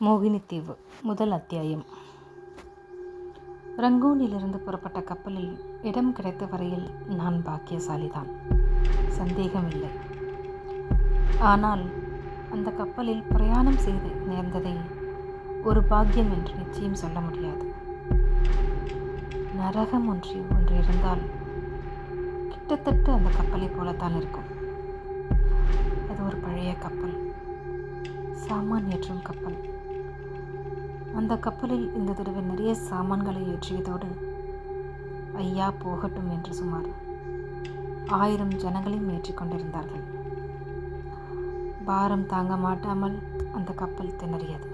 மோகினித்தீவு முதல் அத்தியாயம். ரங்கூனிலிருந்து புறப்பட்ட கப்பலில் இடம் கிடைத்த வரையில் நான் பாக்கியசாலிதான். சந்தேகமில்லை. ஆனால் அந்த கப்பலில் பிரயாணம் செய்து நேர்ந்ததை ஒரு பாக்கியம் என்று நிச்சயம் சொல்ல முடியாது. நரகம் ஒன்று ஒன்று இருந்தால் கிட்டத்தட்ட அந்த கப்பலை போலத்தான் இருக்கும். அது ஒரு பழைய கப்பல் சாமான் ஏற்றும் கப்பல். அந்த கப்பலில் இந்த தடவை நிறைய சாமான்களை ஏற்றியதோடு ஐயா போகட்டும் என்று சுமார் ஆயிரம் ஜனங்களையும் ஏற்றிக் கொண்டிருந்தார்கள். பாரம் தாங்க மாட்டாமல் அந்த கப்பல் திணறியது.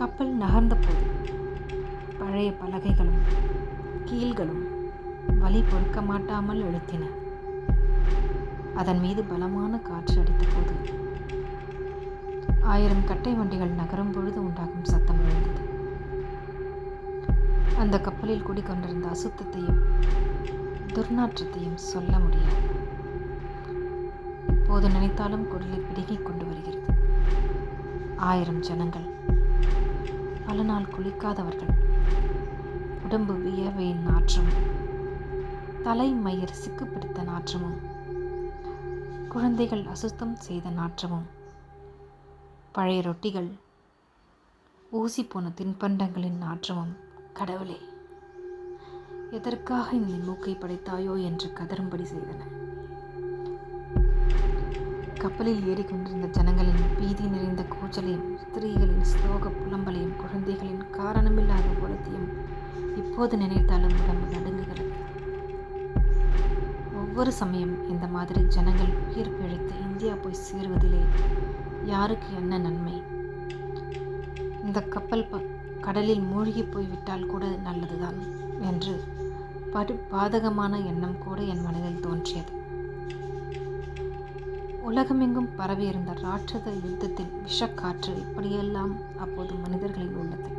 கப்பல் நகர்ந்த போது பழைய பலகைகளும் கீழ்களும் வலி பொறுக்க மாட்டாமல் எழுத்தின அதன் மீது பலமான காற்று அடித்த போது ஆயிரம் கட்டை வண்டிகள் நகரும் பொழுது உண்டாகும் சத்தம் எழுந்தது. அந்த கப்பலில் குடிக்கொண்டிருந்த அசுத்தத்தையும் துர்நாற்றத்தையும் சொல்ல முடியாது. போது நினைத்தாலும் குடலை பிடுங்கிக் கொண்டு வருகிறது. ஆயிரம் ஜனங்கள் பல நாள் குளிக்காதவர்கள் உடம்பு வியர்வையின் நாற்றம் தலை மயிர் சிக்கு பிடித்த நாற்றமும் குழந்தைகள் அசுத்தம் செய்த நாற்றமும் பழைய ரொட்டிகள். ஊசி போன தின்பண்டங்களின் நாற்றமும் கடவுளே. எதற்காக இந்த மூக்கை படைத்தாயோ என்று கதறும்படி செய்தன. கப்பலில் ஏறிக்கொண்டிருந்த ஜனங்களின் பீதி நிறைந்த கூச்சலையும் ஸ்திரீகளின் ஸ்லோக புலம்பலையும் குழந்தைகளின் காரணமில்லாத ஓலத்தையும் இப்போது நினைத்தாலும் உடம்பு நடுங்குகிறது. ஒவ்வொரு சமயம் இந்த மாதிரி ஜனங்கள் உயிர் பிழைத்து இந்தியா போய் சேருவதிலே யாருக்கு என்ன நன்மை? இந்த கப்பல் ப கடலில் மூழ்கி போய்விட்டால் கூட நல்லதுதான் என்று படு பாதகமான எண்ணம் கூட என் மனதில் தோன்றியது. உலகமெங்கும் பரவியிருந்த ராட்சத யுத்தத்தின் விஷக்காற்று இப்படியெல்லாம் அப்போது மனிதர்களில் உள்ளது.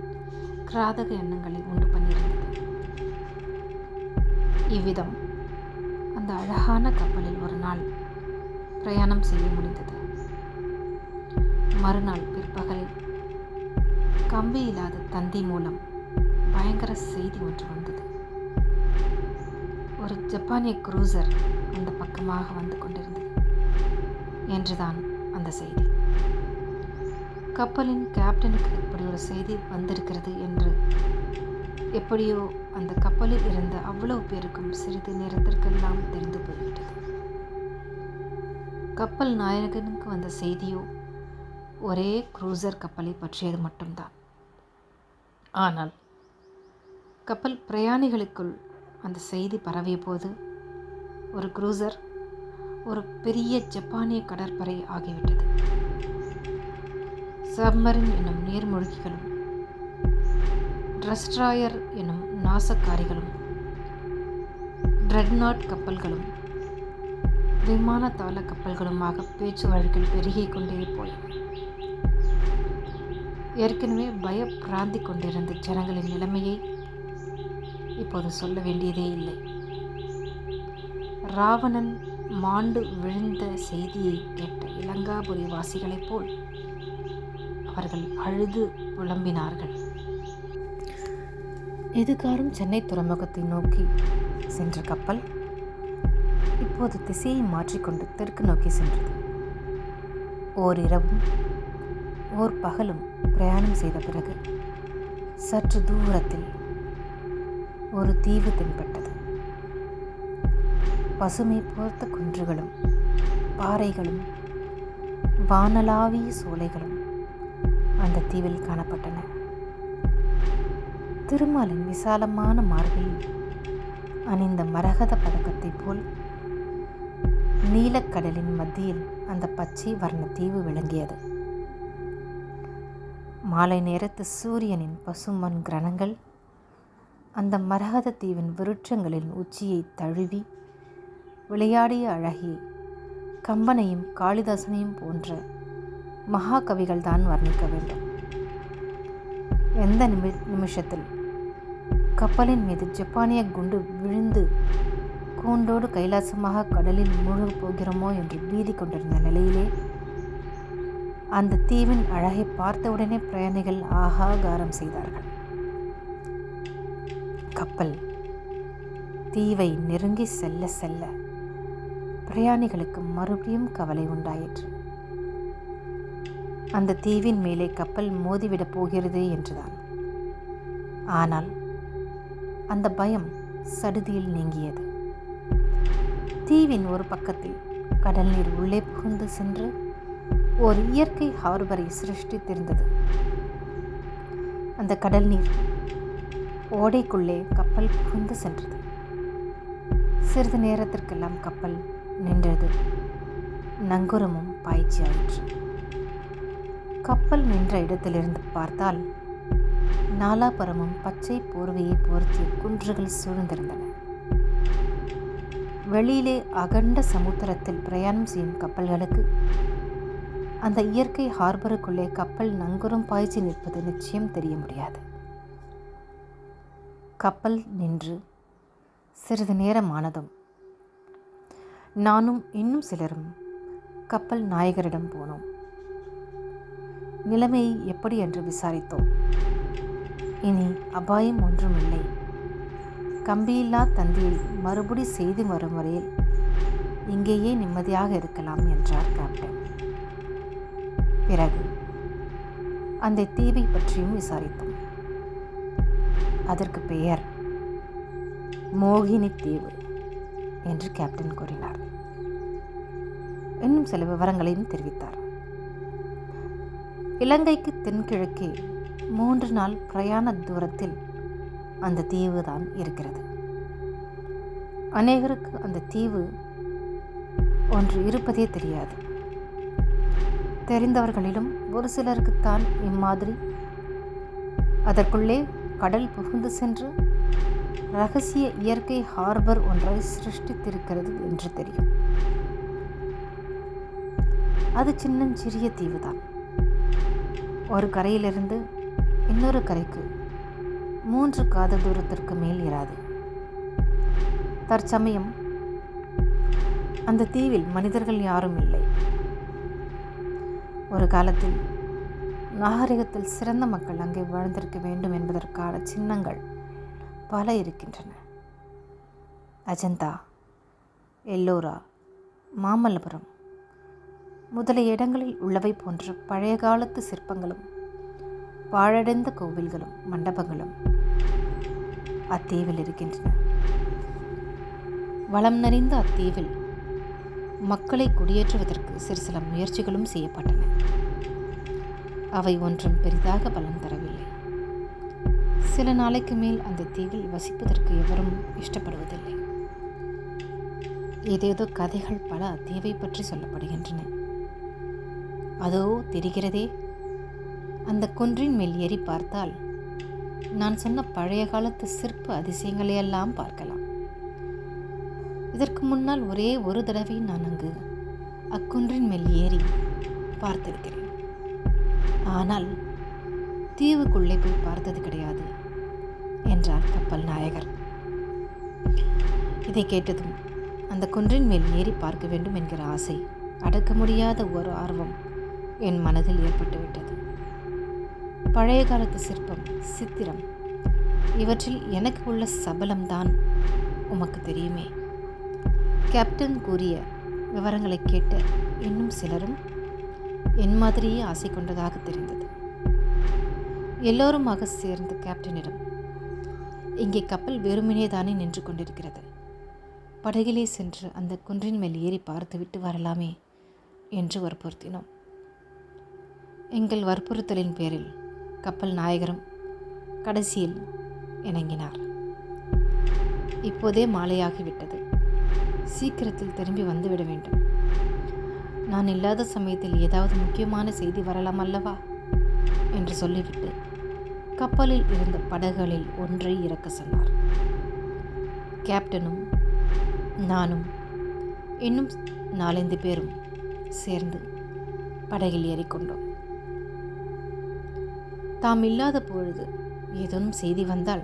கிராதக எண்ணங்களை உண்டு பண்ணியிருந்தது. இவ்விதம் அந்த அழகான கப்பலில் ஒரு நாள் பிரயாணம் செய்ய முடிந்தது. மறுநாள் பிற்பகலில் கம்பி இல்லாத தந்தி மூலம் பயங்கர செய்தி ஒன்று வந்தது. ஒரு ஜப்பானிய குரூசர் அந்த பக்கமாக வந்து கொண்டிருந்தது என்றுதான் அந்த செய்தி. கப்பலின் கேப்டனுக்கு இப்படி ஒரு செய்தி வந்திருக்கிறது என்று எப்படியோ அந்த கப்பலில் இருந்த அவ்வளவு பேருக்கும் சிறிது நேரத்திற்கெல்லாம் தெரிந்து போய்விட்டது. கப்பல் நாயகனுக்கு வந்த செய்தியோ ஒரே குரூசர் கப்பலை பற்றியது மட்டும்தான். ஆனால் கப்பல் பிரயாணிகளுக்குள் அந்த செய்தி பரவிய போது ஒரு குரூசர் ஒரு பெரிய ஜப்பானிய கடற்படை ஆகிவிட்டது. சப்மரின் என்னும் நீர்மூழ்கிகளும் ட்ரஸ்ட்ராயர் எனும் நாசக்காரிகளும் ட்ரெட்நாட் கப்பல்களும் விமான கப்பல்களுமாக பேச்சு வழக்கில் பெருகிக் கொண்டே போயின. ஏற்கனவே பயப்பிராந்தி கொண்டிருந்த ஜனங்களின் நிலைமையை இப்போது சொல்ல வேண்டியதே இல்லை. ராவணன் மாண்டு விழுந்த செய்தியை கேட்ட இலங்காபுரி வாசிகளைப் போல் அவர்கள் அழுது புலம்பினார்கள். எதுகாரும் சென்னை துறைமுகத்தை நோக்கி சென்ற கப்பல் இப்போது திசையை மாற்றிக்கொண்டு தெற்கு நோக்கி சென்றது. ஓரிரவும் ஓர் பகலும் பிரயாணம் செய்த பிறகு சற்று தூரத்தில் ஒரு தீவு தென்பட்டது. பசுமை போர்த்த குன்றுகளும் பாறைகளும் வானலாவிய சோலைகளும் அந்த தீவில் காணப்பட்டன. திருமாலின் விசாலமான மார்பில் அணிந்த மரகத பதக்கத்தைப் போல் நீலக்கடலின் மத்தியில் அந்த பச்சை வர்ண தீவு விளங்கியது. மாலை நேரத்து சூரியனின் பசுமண் கிரணங்கள் அந்த மரகத தீவின் விருட்சங்களின் உச்சியை தழுவி விளையாடிய அழகி கம்பனையும் காளிதாசனையும் போன்ற மகாகவிகள் தான் வர்ணிக்க வேண்டும். எந்த நிமி நிமிஷத்தில்? கப்பலின் மீது ஜப்பானிய குண்டு விழுந்து கூண்டோடு கைலாசமாக கடலில் மூழ்கப் போகிறோமோ என்று பீதி கொண்டிருந்த நிலையிலே அந்த தீவின் அழகை பார்த்தவுடனே பிரயாணிகள் ஆகாகாரம் செய்தார்கள். கப்பல் தீவை நெருங்கி செல்ல செல்ல பிரயாணிகளுக்கு மறுபடியும் கவலை உண்டாயிற்று. அந்த தீவின் மேலே கப்பல் மோதிவிடப் போகிறது என்றுதான். ஆனால் அந்த பயம் சடுதியில் நீங்கியது. தீவின் ஒரு பக்கத்தில் கடல் நீர் உள்ளே புகுந்து சென்று ஒரு இயற்கை ஹார்பரை சிருஷ்டித்திருந்தது. அந்த கடல் நீர் ஓடைக்குள்ளே கப்பல் புகுந்து சென்றது. சிறிது நேரத்திற்கெல்லாம் கப்பல் நின்றது. நங்குரமும் பாய்ச்சியாயிற்று. கப்பல் நின்ற இடத்திலிருந்து பார்த்தால் நாலாபுரமும் பச்சை போர்வையை போர்த்திய குன்றுகள் சூழ்ந்திருந்தன. வெளியிலே அகண்ட சமுத்திரத்தில் பிரயாணம் செய்யும் கப்பல்களுக்கு அந்த இயற்கை ஹார்பருக்குள்ளே கப்பல் நங்குரம் பாய்ச்சி நிற்பது நிச்சயம் தெரிய முடியாது. கப்பல் நின்று சிறிது நேரம் ஆனதும் நானும் இன்னும் சிலரும் கப்பல் நாயகரிடம் போனோம். நிலைமை எப்படி என்று விசாரித்தோம். இனி அபாயம் ஒன்றுமில்லை. கம்பியில்லா தந்தியை மறுபடி செய்து வரும் வரையில் இங்கேயே நிம்மதியாக இருக்கலாம் என்றார் கேப்டன். பிறகு அந்த தீவை பற்றியும் விசாரித்தோம். அதற்கு பெயர் மோகினி தீவு என்று கேப்டன் கூறினார். இன்னும் சில விவரங்களையும் தெரிவித்தார். இலங்கைக்கு தென்கிழக்கே மூன்று நாள் பிரயாண தூரத்தில் அந்த தீவு தான் இருக்கிறது. அநேகருக்கு அந்த தீவு ஒன்று இருப்பதே தெரியாது. தெரிந்தவர்களிலும் ஒரு சிலருக்குத்தான் இம்மாதிரி. அதற்குள்ளே கடல் புகுந்து சென்று ரகசிய இயற்கை ஹார்பர் ஒன்றை சிருஷ்டித்திருக்கிறது என்று தெரியும். அது சின்னஞ்சிறிய தீவுதான். ஒரு கரையிலிருந்து இன்னொரு கரைக்கு மூன்று காத தூரத்திற்கு மேல் இராது. தற்சமயம் அந்த தீவில் மனிதர்கள் யாரும் இல்லை. ஒரு காலத்தில் நாகரிகத்தில் சிறந்த மக்கள் அங்கே வாழ்ந்திருக்க வேண்டும் என்பதற்கான சின்னங்கள் பல இருக்கின்றன. அஜந்தா எல்லோரா மாமல்லபுரம் முதலிய இடங்களில் உள்ளவை போன்ற பழைய காலத்து சிற்பங்களும் பாழடைந்த கோவில்களும் மண்டபங்களும் அத்தீவில் இருக்கின்றன. வளம் நிறைந்த அத்தீவில் மக்களை குடியேற்றுவதற்கு சிறு சில முயற்சிகளும் செய்யப்பட்டன. அவை ஒன்றும் பெரிதாக பலன் தரவில்லை. சில நாளைக்கு மேல் அந்த தீவில் வசிப்பதற்கு எவரும் இஷ்டப்படுவதில்லை. ஏதேதோ கதைகள் பல அத்தீவை பற்றி சொல்லப்படுகின்றன. அதோ தெரிகிறதே. அந்த குன்றின் மேல் ஏறி பார்த்தால் நான் சொன்ன பழைய காலத்து சிற்ப அதிசயங்களையெல்லாம் பார்க்கலாம். இதற்கு முன்னால் ஒரே ஒரு தடவை நான் அங்கு அக்குன்றின் மேல் ஏறி பார்த்திருக்கிறேன். ஆனால் தீவுக்குள்ளே போய் பார்த்தது கிடையாது என்றார் கப்பல் நாயகர். இதை கேட்டதும் அந்த குன்றின் மேல் ஏறி பார்க்க வேண்டும் என்கிற ஆசை அடக்க முடியாத ஒரு ஆர்வம் என் மனதில் ஏற்பட்டுவிட்டது. பழைய காலத்து சிற்பம் சித்திரம் இவற்றில் எனக்கு உள்ள சபலம்தான் உமக்கு தெரியுமே. கேப்டன் கூறிய விவரங்களை கேட்ட இன்னும் சிலரும் என் மாதிரியே ஆசை கொண்டதாக தெரிந்தது. எல்லோருமாக சேர்ந்து கேப்டனிடம் இங்கே கப்பல் வெறுமனே தானே நின்று கொண்டிருக்கிறது. படகிலே சென்று அந்த குன்றின் மேல் ஏறி பார்த்துவிட்டு வரலாமே என்று வற்புறுத்தினோம். எங்கள் வற்புறுத்தலின் பேரில் கப்பல் நாயகரும் கடைசியில் இணங்கினார். இப்போதே மாலையாகிவிட்டது. சீக்கிரத்தில் திரும்பி வந்துவிட வேண்டும். நான் இல்லாத சமயத்தில் ஏதாவது முக்கியமான செய்தி வரலாம் அல்லவா? என்று சொல்லிவிட்டு கப்பலில் இருந்த படகுகளில் ஒன்றை இறக்க சொன்னார். கேப்டனும் நானும் இன்னும் நாலந்து பேரும் சேர்ந்து படகில் ஏறிக்கொண்டோம். தாம் இல்லாத பொழுது ஏதேனும் செய்தி வந்தால்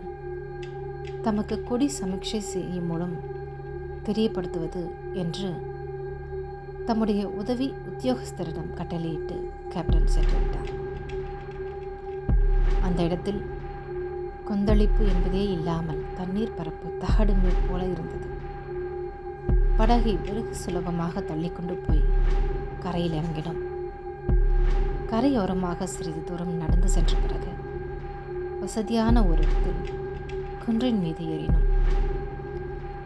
தமக்கு கொடி சமீட்சை செய்யும் மூலம் தெரியப்படுத்துவது என்று தம்முடைய உதவி உத்தியோகஸ்தரிடம் கட்டளையிட்டு கேப்டன் சென்றுவிட்டார் அந்த இடத்தில் கொந்தளிப்பு என்பதே இல்லாமல் தண்ணீர் பரப்பு தகடுங்கள் போல இருந்தது. படகை வெகு சுலபமாக தள்ளிக்கொண்டு போய் கரையில் இறங்கினோம். கரையோரமாக சிறிது தூரம் நடந்து சென்ற பிறகு வசதியான ஒரு இடத்தில் குன்றின் மீது ஏறினோம்.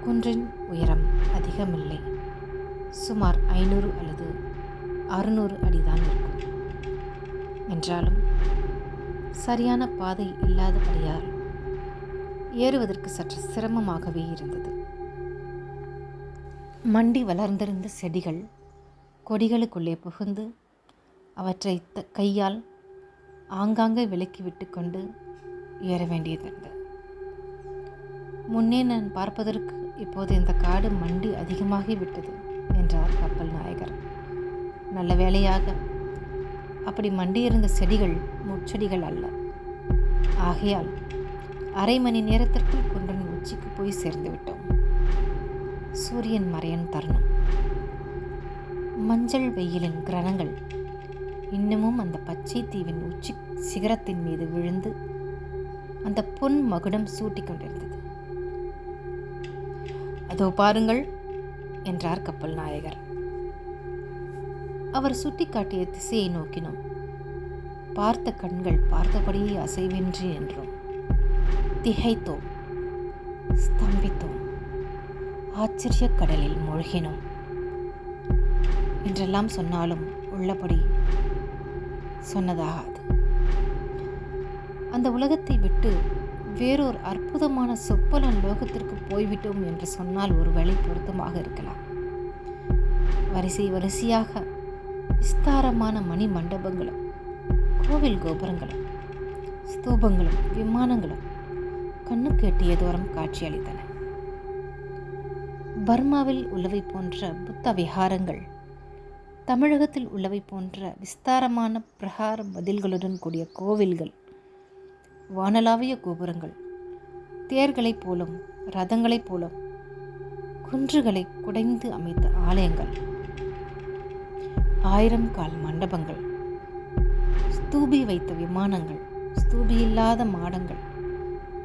குன்றின் உயரம் அதிகமில்லை. சுமார் ஐநூறு அல்லது அறுநூறு அடிதான் இருக்கும். என்றாலும் சரியான பாதை இல்லாதபடியால் ஏறுவதற்கு சற்று சிரமமாகவே இருந்தது. மண்டி வளர்ந்திருந்த செடிகள் கொடிகளுக்குள்ளே புகுந்து அவற்றை த கையால் ஆங்காங்கே விலக்கி விட்டு கொண்டு ஏற வேண்டியதிருந்தது முன்னே நான் பார்ப்பதற்கு இப்போது இந்த காடு மண்டி அதிகமாகி விட்டது என்றார் கப்பல் நாயகர். நல்ல வேலையாக அப்படி மண்டியிருந்த செடிகள் முட்செடிகள் அல்ல. ஆகையால் அரை மணி நேரத்திற்குள் குன்றன் உச்சிக்கு போய் சேர்ந்து விட்டோம். சூரியன் மறையன் தருணம். மஞ்சள் வெயிலின் கிரணங்கள் இன்னமும் அந்த பச்சை தீவின் உச்சி சிகரத்தின் மீது விழுந்து அந்த பொன் மகுடம் சூட்டிக் கொண்டிருந்தது அதோ பாருங்கள் என்றார் கப்பல் நாயகர். அவர் சுட்டிக்காட்டிய திசையை நோக்கினோம். பார்த்த கண்கள் பார்த்தபடியே அசைவின்றி என்றோம். திகைத்தோம் ஸ்தம்பித்தோம் ஆச்சரிய கடலில் மூழ்கினோம். என்றெல்லாம் சொன்னாலும் உள்ளபடி சொன்னதாகாது. அந்த உலகத்தை விட்டு வேறொரு அற்புதமான சொப்பலன் லோகத்திற்கு போய்விட்டோம் என்று சொன்னால் ஒரு வழி பொருத்தமாக இருக்கலாம். வரிசை வரிசையாக விஸ்தாரமான மணி மண்டபங்களும் கோவில் கோபுரங்களும் ஸ்தூபங்களும் விமானங்களும் கண்ணுக்கு எட்டிய தூரம் காட்சியளித்தன. பர்மாவில் உள்ளவை போன்ற புத்த விஹாரங்கள் தமிழகத்தில் உள்ளவை போன்ற விஸ்தாரமான பிரகார பதில்களுடன் கூடிய கோவில்கள் வானலாவிய கோபுரங்கள் தேர்களைப் போலும் ரதங்களைப் போலும் குன்றுகளை குடைந்து அமைத்த ஆலயங்கள் ஆயிரம் கால் மண்டபங்கள் ஸ்தூபி வைத்த விமானங்கள் ஸ்தூபி இல்லாத மாடங்கள்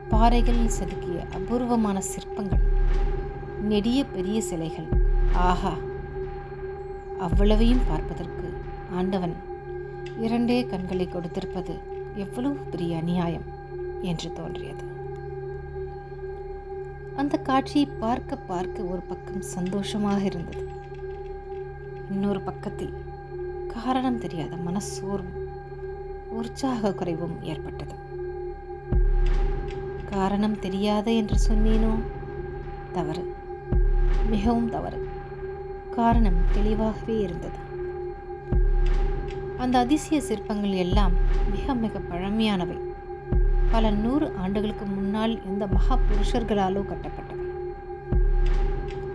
பாறைகளில் செதுக்கிய அபூர்வமான சிற்பங்கள் நெடிய பெரிய சிலைகள். ஆஹா! அவ்வளவையும் பார்ப்பதற்கு ஆண்டவன் இரண்டே கண்களை கொடுத்திருப்பது எவ்வளவு பெரிய அநியாயம் என்று தோன்றியது. அந்த காட்சியை பார்க்க பார்க்க ஒரு பக்கம் சந்தோஷமாக இருந்தது. இன்னொரு பக்கத்தில் காரணம் தெரியாத மனசோர்வும் உற்சாக குறைவும் ஏற்பட்டது. காரணம் தெரியாத என்று சொன்னேனோ? தவறு. மிகவும் தவறு. காரணம் தெளிவாகவே இருந்தது. அந்த அதிசய சிற்பங்கள் எல்லாம் மிக மிக பழமையானவை. பல நூறு ஆண்டுகளுக்கு முன்னால் இந்த மகா புருஷர்களாலோ கட்டப்பட்டவை.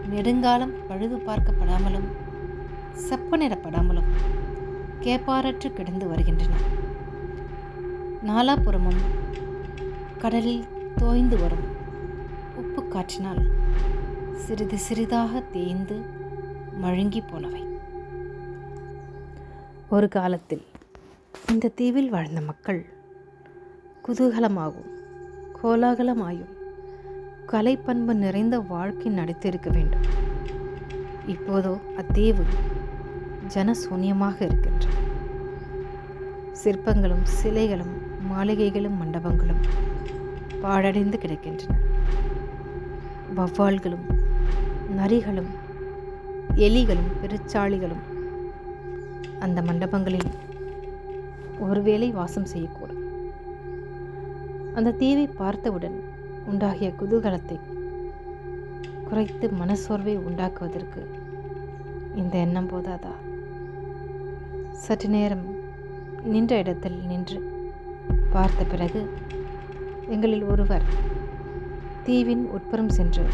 நெடுங்காலம் பழுது பார்க்கப்படாமலும் செப்பனிடப்படாமலும் கேப்பாரற்று கிடந்து வருகின்றன. நாலாபுறமும் கடலில் தோய்ந்து வரும் உப்பு காற்றினால் சிறிது சிறிதாக தேய்ந்து மழுங்கி போனவை. ஒரு காலத்தில் இந்த தீவில் வாழ்ந்த மக்கள் குதூகலமாகவும் கோலாகலமாயும் கலைப்பண்பு நிறைந்த வாழ்க்கை நடித்திருக்க வேண்டும். இப்போதோ அத்தீவு ஜனசூன்யமாக இருக்கின்றன சிற்பங்களும் சிலைகளும் மாளிகைகளும் மண்டபங்களும் பாழடைந்து கிடக்கின்றன. வவ்வால்களும் நரிகளும் எலிகளும் பெருச்சாளிகளும் அந்த மண்டபங்களில் ஒருவேளை வாசம் செய்யக்கூடும். அந்த தீவை பார்த்தவுடன் உண்டாகிய குதூகலத்தை குறைத்து மனசோர்வை உண்டாக்குவதற்கு இந்த எண்ணம் போதாதா? சற்று நேரம் நின்ற இடத்தில் நின்று பார்த்த பிறகு எங்களில் ஒருவர் தீவின் உட்புறம் சென்று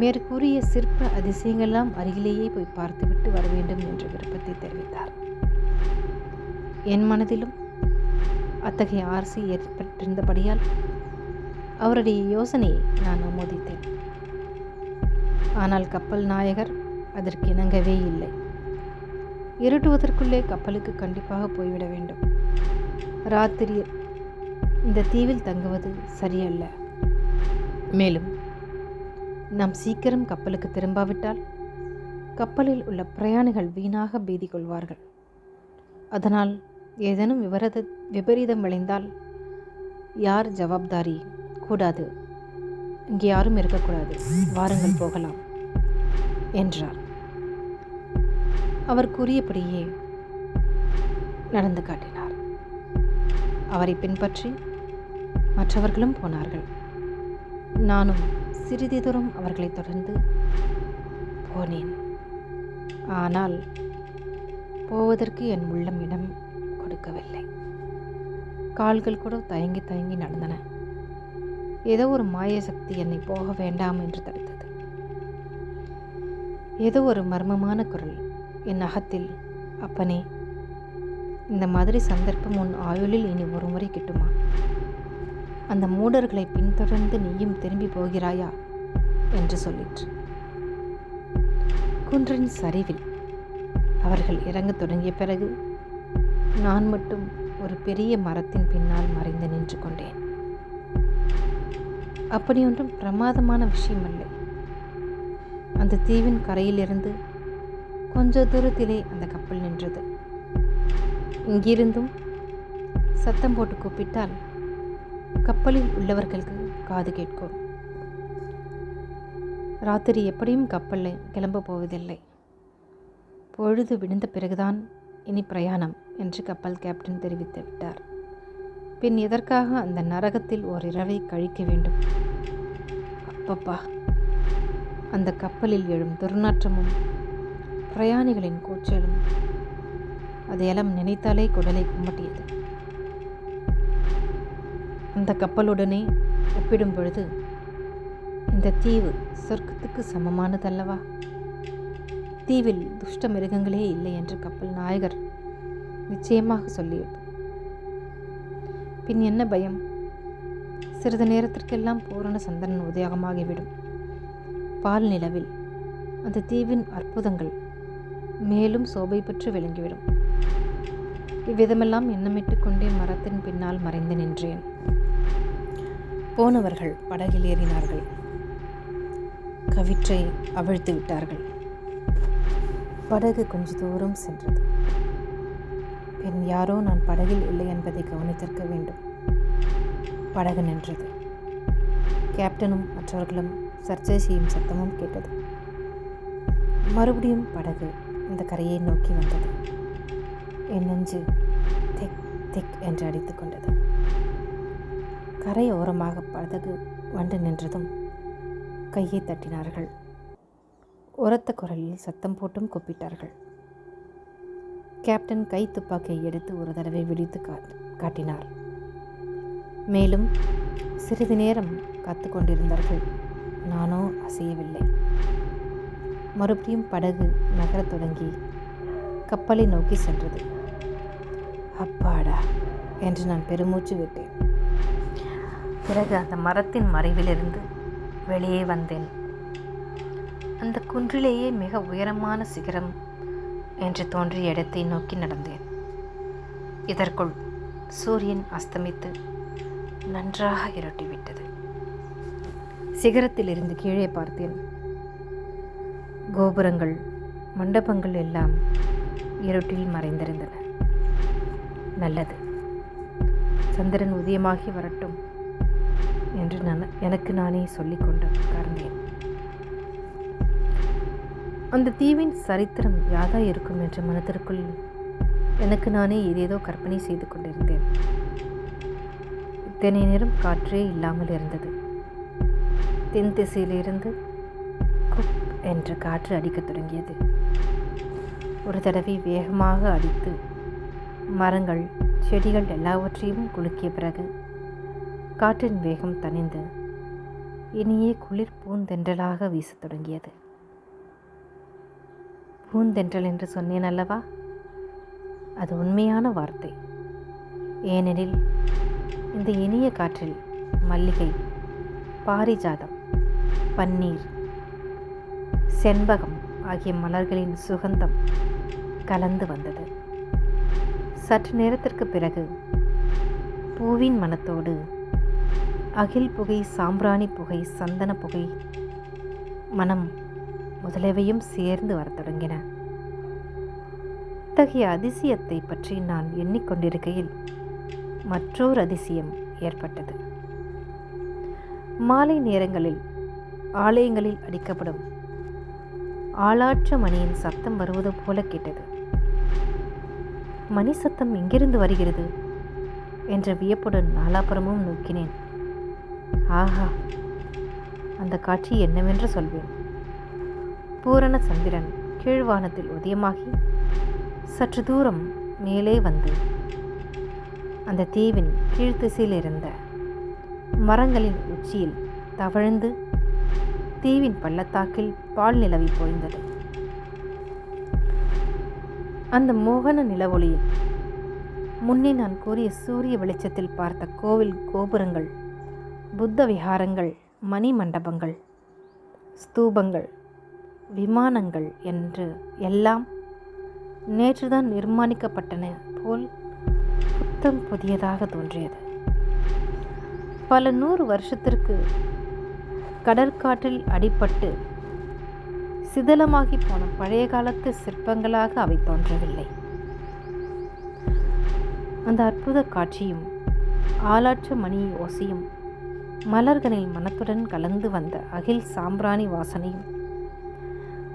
மேற்கூறிய சிற்ப அதிசயங்கள்லாம் அருகிலேயே போய் பார்த்துவிட்டு வர வேண்டும் என்ற விருப்பத்தை தெரிவித்தார். என் மனதிலும் அத்தகைய ஆர்சி ஏற்பட்டிருந்தபடியால் அவருடைய யோசனையை நான் அமோதித்தேன் ஆனால் கப்பல் நாயகர் அதற்கு இணங்கவே இல்லை. இருட்டுவதற்குள்ளே கப்பலுக்கு கண்டிப்பாக போய்விட வேண்டும். ராத்திரி இந்த தீவில் தங்குவது சரியல்ல. மேலும் நாம் சீக்கிரம் கப்பலுக்கு திரும்பாவிட்டால் கப்பலில் உள்ள பிரயாணிகள் வீணாக பீதி கொள்வார்கள் அதனால் ஏதேனும் விபரீத விபரீதம் விளைந்தால் யார் ஜவாப்தாரி? கூடாது. இங்கே யாரும் இருக்கக்கூடாது. வாருங்கள் போகலாம் என்றார். அவர் கூறியபடியே நடந்து காட்டினார். அவரை பின்பற்றி மற்றவர்களும் போனார்கள். நானும் சிறிது தூரம் அவர்களை தொடர்ந்து போனேன். ஆனால் போவதற்கு என் உள்ளம் இடம் கொடுக்கவில்லை. கால்கள் கூட தயங்கி தயங்கி நடந்தன. ஏதோ ஒரு மாய சக்தி என்னை போக வேண்டாம் என்று தடுத்தது. ஏதோ ஒரு மர்மமான குரல் என் அகத்தில் அப்பனே இந்த மாதிரி சந்தர்ப்பம் உன் ஆயுளில் இனி ஒரு முறை கிட்டுமா? அந்த மூடர்களை பின்தொடர்ந்து நீயும் திரும்பி போகிறாயா? என்று சொல்லிற்று. குன்றின் சரிவில் அவர்கள் இறங்கத் தொடங்கிய பிறகு நான் மட்டும் ஒரு பெரிய மரத்தின் பின்னால் மறைந்து நின்று கொண்டேன். அப்படியொன்றும் பிரமாதமான விஷயம் இல்லை அந்த தீவின் கரையிலிருந்து கொஞ்ச தூரத்திலே அந்த கப்பல் நின்றது. இங்கிருந்தும் சத்தம் போட்டு கூப்பிட்டால் கப்பலில் உள்ளவர்களுக்கு காது கேட்கும். ராத்திரி எப்படியும் கப்பலில் கிளம்ப போவதில்லை. பொழுது விழுந்த பிறகுதான் இனி பிரயாணம் என்று கப்பல் கேப்டன் தெரிவித்து விட்டார். பின் எதற்காக அந்த நரகத்தில் ஓர் இரவை கழிக்க வேண்டும்? அப்பப்பா. அந்த கப்பலில் எழும் துர்நாற்றமும் பிரயாணிகளின் கூச்சலும் அதையெல்லாம் நினைத்தாலே குடலை கும்மட்டியது. அந்த கப்பலுடனே ஒப்பிடும் பொழுது இந்த தீவு சொர்க்கத்துக்கு சமமானதல்லவா? தீவில் துஷ்ட மிருகங்களே இல்லை என்று கப்பல் நாயகர் நிச்சயமாக சொல்லியது. பின் என்ன பயம்? சிறிது நேரத்திற்கெல்லாம் பூரண சந்திரன் உதயமாகிவிடும். பால் நிலவில் அந்த தீவின் அற்புதங்கள் மேலும் சோபை பெற்று விளங்கிவிடும். இவ்விதமெல்லாம் எண்ணமிட்டு கொண்டே மரத்தின் பின்னால் மறைந்து நின்றேன். போனவர்கள் படகில் ஏறினார்கள். கவிற்றை அவிழ்த்து விட்டார்கள். படகு கொஞ்ச தூரம் சென்றது. பின் யாரோ நான் படகில் இல்லை என்பதை கவனித்திருக்க வேண்டும். படகு நின்றது. கேப்டனும் மற்றவர்களும் சர்ச்சை செய்யும் சத்தமும் கேட்டது. மறுபடியும் படகு இந்த கரையை நோக்கி வந்தது. என் நெஞ்சு திக் திக் என்று அடித்து கொண்டது. கரையோரமாக படகு வந்து நின்றதும் கையை தட்டினார்கள். உரத்த குரலில் சத்தம் போட்டும் கூப்பிட்டார்கள். கேப்டன் கை துப்பாக்கியை எடுத்து ஒரு தடவை விழித்து காட்டினார். மேலும் சிறிது நேரம் காத்து கொண்டிருந்தார்கள். நானோ அசையவில்லை. மறுபடியும் படகு நகரத் தொடங்கி கப்பலை நோக்கி சென்றது. அப்பாடா என்று நான் பெருமூச்சு விட்டேன். பிறகு அந்த மரத்தின் மறைவிலிருந்து வெளியே வந்தேன். அந்த குன்றிலேயே மிக உயரமான சிகரம் என்று தோன்றிய இடத்தை நோக்கி நடந்தேன். இதற்குள் சூரியன் அஸ்தமித்து நன்றாக இருட்டிவிட்டது. சிகரத்தில் இருந்து கீழே பார்த்தேன். கோபுரங்கள் மண்டபங்கள் எல்லாம் இருட்டில் மறைந்திருந்தன. நல்லது. சந்திரன் உதயமாகி வரட்டும். என்று நான் எனக்கு நானே சொல்லிக்கொண்டு உட்கார்ந்தேன் அந்த தீவின் சரித்திரம் யாதா இருக்கும் என்ற மனத்திற்குள் எனக்கு நானே ஏதேதோ கற்பனை செய்து கொண்டிருந்தேன். இத்தனை நேரம் காற்றே இல்லாமல் இருந்தது. தென் திசையிலிருந்து குப் என்ற காற்று அடிக்கத் தொடங்கியது. ஒரு தடவை வேகமாக அடித்து மரங்கள் செடிகள் எல்லாவற்றையும் குலுக்கிய பிறகு காற்றின் வேகம் தணிந்து இனியே குளிர் பூந்தென்றலாக வீசத் தொடங்கியது. பூந்தென்றல் என்று சொன்னேன் அல்லவா? அது உண்மையான வார்த்தை. ஏனெனில் இந்த இனிய காற்றில் மல்லிகை பாரிஜாதம் பன்னீர் செண்பகம் ஆகிய மலர்களின் சுகந்தம் கலந்து வந்தது. சற்று நேரத்திற்கு பிறகு பூவின் மனத்தோடு அகில் புகை சாம்பிராணி புகை சந்தன புகை மனம் முதலவையும் சேர்ந்து வரத் தொடங்கின. இத்தகைய அதிசயத்தை பற்றி நான் எண்ணிக்கொண்டிருக்கையில் மற்றொரு அதிசயம் ஏற்பட்டது. மாலை நேரங்களில் ஆலயங்களில் அடிக்கப்படும் ஆளாற்ற மணியின் சத்தம் வருவது போல கேட்டது. மணி சத்தம் எங்கிருந்து வருகிறது? என்ற வியப்புடன் நாலாபுரமும் நோக்கினேன். ஆஹா அந்த காட்சி என்னவென்று சொல்வேன். பூரண சந்திரன் கீழ்வானத்தில் உதயமாகி சற்று தூரம் மேலே வந்து அந்த தீவின் கீழ்த்திசையில் இருந்த மரங்களின் உச்சியில் தவழ்ந்து தீவின் பள்ளத்தாக்கில் பால் நிலவி பொழிந்தது. அந்த மோகன நிலவொளியில் முன்னே நான் கூறிய சூரிய வெளிச்சத்தில் பார்த்த கோவில் கோபுரங்கள் புத்த விஹாரங்கள் மணி மண்டபங்கள் ஸ்தூபங்கள் விமானங்கள் என்று எல்லாம் நேற்றுதான் நிர்மாணிக்கப்பட்டன போல் புத்தம் புதியதாக தோன்றியது. பல நூறு வருஷத்திற்கு கடற்காற்றில் அடிபட்டு சிதலமாகி போன பழைய காலத்து சிற்பங்களாக அவை தோன்றவில்லை. அந்த அற்புத காட்சியும் ஆளாற்று மணி ஓசையும் மலர்களில் மனத்துடன் கலந்து வந்த அகில் சாம்பிராணி வாசனையும்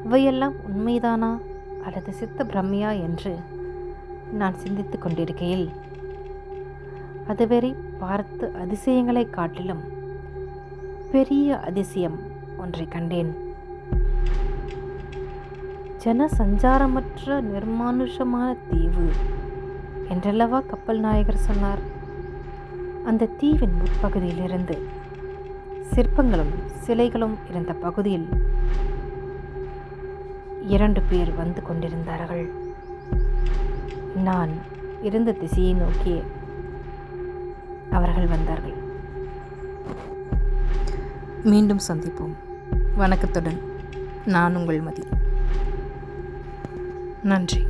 இவையெல்லாம் உண்மைதானா? அல்லது சித்த பிரம்மையா? என்று நான் சிந்தித்து கொண்டிருக்கையில் அதுவரை பார்த்து அதிசயங்களை காட்டிலும் பெரிய அதிசயம் ஒன்றை கண்டேன். ஜன சஞ்சாரமற்ற நிர்மானுஷமான தீவு என்றல்லவா கப்பல் நாயகர் சொன்னார். அந்த தீவின் உட்பகுதியிலிருந்து சிற்பங்களும் சிலைகளும் இருந்த பகுதியில் இரண்டு பேர் வந்து கொண்டிருந்தார்கள். நான் இருந்த திசையை நோக்கி அவர்கள் வந்தார்கள். மீண்டும் சந்திப்போம். வணக்கத்துடன். நான் உங்கள் மதி. நன்றி.